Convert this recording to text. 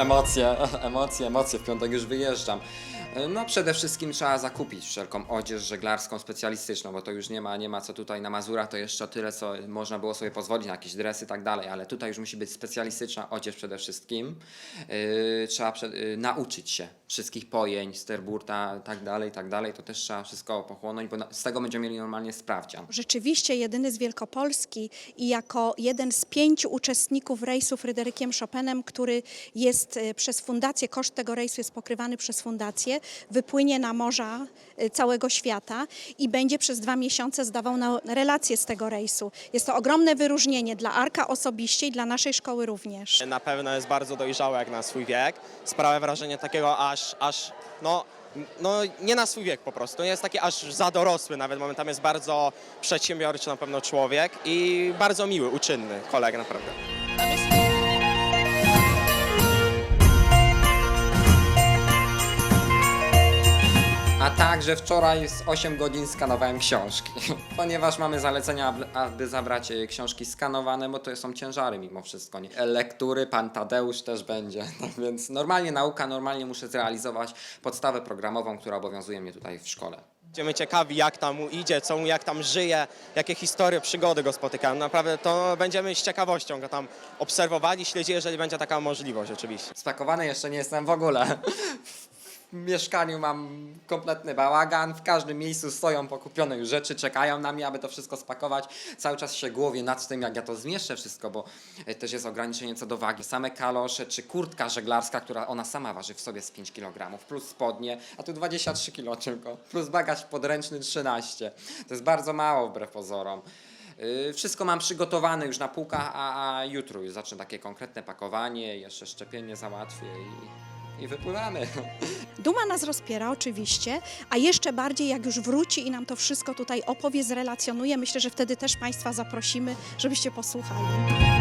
emocje, emocje, emocje. W piątek już wyjeżdżam. No przede wszystkim trzeba zakupić wszelką odzież żeglarską specjalistyczną, bo to już nie ma, nie ma co tutaj na Mazurach, to jeszcze tyle, co można było sobie pozwolić na jakieś dresy i tak dalej, ale tutaj już musi być specjalistyczna odzież przede wszystkim. Yy, trzeba prze, yy, nauczyć się wszystkich pojęć, sterburta, tak dalej, tak dalej, to też trzeba wszystko pochłonąć, bo na, z tego będziemy mieli normalnie sprawdzian. Rzeczywiście jedyny z Wielkopolski i jako jeden z pięciu uczestników rejsu Fryderykiem Chopinem, który jest e, przez fundację, koszt tego rejsu jest pokrywany przez fundację, wypłynie na morza e, całego świata i będzie przez dwa miesiące zdawał na relacje z tego rejsu. Jest to ogromne wyróżnienie dla Arka osobiście i dla naszej szkoły również. Na pewno jest bardzo dojrzały jak na swój wiek. Sprawia wrażenie takiego aż, aż no, no nie na swój wiek po prostu. Jest taki aż za dorosły nawet momentami. Jest bardzo przedsiębiorczy na pewno człowiek i bardzo miły, uczynny kolega naprawdę. A także wczoraj z 8 godzin skanowałem książki, ponieważ mamy zalecenia, aby- zabrać e, książki skanowane, bo to są ciężary mimo wszystko. Nie? Lektury, pan Tadeusz też będzie, no więc normalnie nauka, normalnie muszę zrealizować podstawę programową, która obowiązuje mnie tutaj w szkole. Będziemy ciekawi jak tam mu idzie, co mu, jak tam żyje, jakie historie, przygody go spotykają. Naprawdę to będziemy z ciekawością go tam obserwowali, śledzili, jeżeli będzie taka możliwość oczywiście. Spakowany jeszcze nie jestem w ogóle. Mieszkaniu mam kompletny bałagan, w każdym miejscu stoją pokupione już rzeczy, czekają na mnie, aby to wszystko spakować. Cały czas się głowię nad tym, jak ja to zmieszczę wszystko, bo e, też jest ograniczenie co do wagi. Same kalosze czy kurtka żeglarska, która ona sama waży w sobie z 5 kg, plus spodnie, a tu 23 kg tylko, plus bagaż podręczny 13. To jest bardzo mało wbrew pozorom. Yy, Wszystko mam przygotowane już na półkach, a, a jutro już zacznę takie konkretne pakowanie, jeszcze szczepienie załatwię i, i wypływamy. Duma nas rozpiera oczywiście, a jeszcze bardziej jak już wróci i nam to wszystko tutaj opowie, zrelacjonuje. Myślę, że wtedy też Państwa zaprosimy, żebyście posłuchali.